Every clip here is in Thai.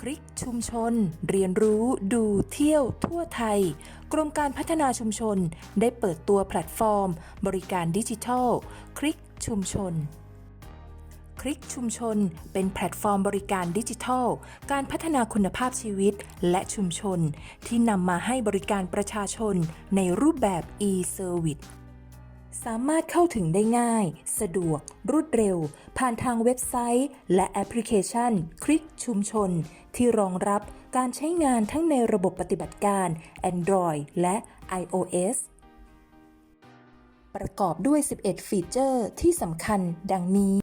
คลิกชุมชน เรียนรู้ดูเที่ยวทั่วไทย กรมการพัฒนาชุมชนได้เปิดตัวแพลตฟอร์ม บริการดิจิทัล คลิกชุมชนคลิกชุมชน เป็นแพลตฟอร์มบริการดิจิทัล การพัฒนาคุณภาพชีวิตและชุมชน ที่นำมาให้บริการประชาชนในรูปแบบ e-service สามารถเข้าถึงได้ง่าย สะดวก รวดเร็ว ผ่านทางเว็บไซต์ และแอปพลิเคชัน คลิกชุมชน ที่รองรับการใช้งานทั้งในระบบปฏิบัติการ Android และ iOS ประกอบด้วย 11 ฟีเจอร์ที่สำคัญดังนี้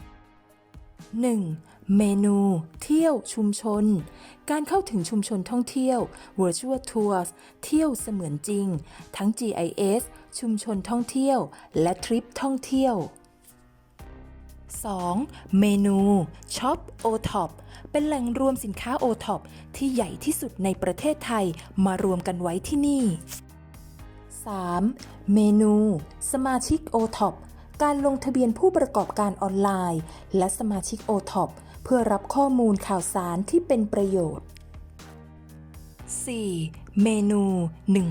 1. เมนูเที่ยวชุมชน การเข้าถึงชุมชนท่องเที่ยว Virtual Tours เที่ยวเสมือนจริง ทั้ง GIS ชุมชนท่องเที่ยว และทริปท่องเที่ยว 2. เมนูช็อป O-Top เป็นแหล่งรวมสินค้า O-Top ที่ใหญ่ที่สุดในประเทศไทยมารวมกันไว้ที่นี่ 3. เมนู สมาชิก O-Top การลงทะเบียนผู้ประกอบการออนไลน์ และสมาชิก O-Top เพื่อรับข้อมูลข่าวสารที่เป็นประโยชน์ 4. เมนู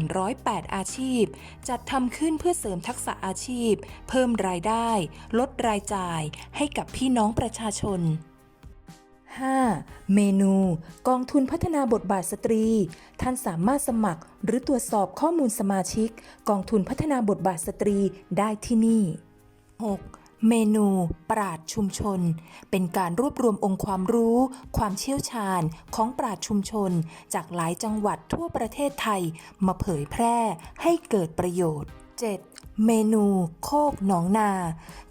108 อาชีพ จัดทำขึ้นเพื่อเสริมทักษะอาชีพ เพิ่มรายได้ ลดรายจ่ายให้กับพี่น้องประชาชน 5. เมนู กองทุนพัฒนาบทบาทสตรี ท่านสามารถสมัครหรือตรวจสอบข้อมูลสมาชิก กองทุนพัฒนาบทบาทสตรีได้ที่นี่ 6. เมนู ปราดชุมชน เป็นการรวบรวมองค์ความรู้ ความเชี่ยวชาญของปราดชุมชน จากหลายจังหวัดทั่วประเทศไทย มาเผยแพร่ให้เกิดประโยชน์ 7. เมนูโคกหนองนา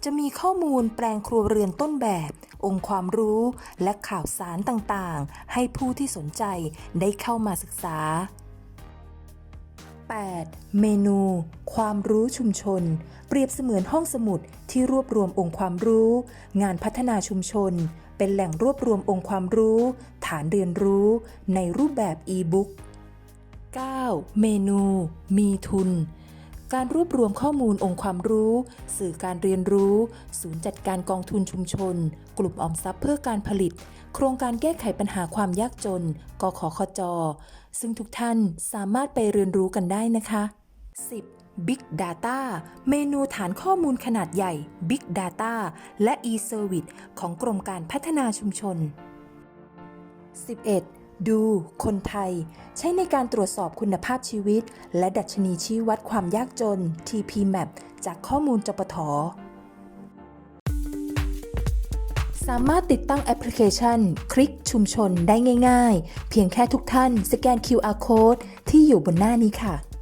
จะมีข้อมูลแปลงครัวเรือนต้นแบบ องค์ความรู้และข่าวสารต่างๆ ให้ผู้ที่สนใจได้เข้ามาศึกษา 8. เมนู ความรู้ชุมชน เปรียบเสมือนห้องสมุดที่รวบรวมองค์ความรู้ งานพัฒนาชุมชน เป็นแหล่งรวบรวมองค์ความรู้ ฐานเรียนรู้ในรูปแบบอีบุ๊ก 9. เมนู มีทุน การรวบรวมข้อมูลองค์ความรู้ สื่อการเรียนรู้ ศูนย์จัดการกองทุนชุมชน กลุ่มออมทรัพย์เพื่อการผลิต โครงการแก้ไขปัญหาความยากจน กขคจ ซึ่งทุกท่านสามารถไปเรียนรู้กันได้นะคะ 10. Big Data เมนูฐานข้อมูลขนาดใหญ่ Big Data และ e-Service ของกรมการพัฒนาชุมชน 11. ดู คนไทย ใช้ในการตรวจสอบคุณภาพชีวิต และดัชนีชี้วัดความยากจน TPMAP จากข้อมูลจปทสามารถติดตั้งแอปพลิเคชัน คลิกชุมชนได้ง่าย ๆ เพียงแค่ทุกท่าน สแกน QR Code ที่อยู่บนหน้านี้ค่ะ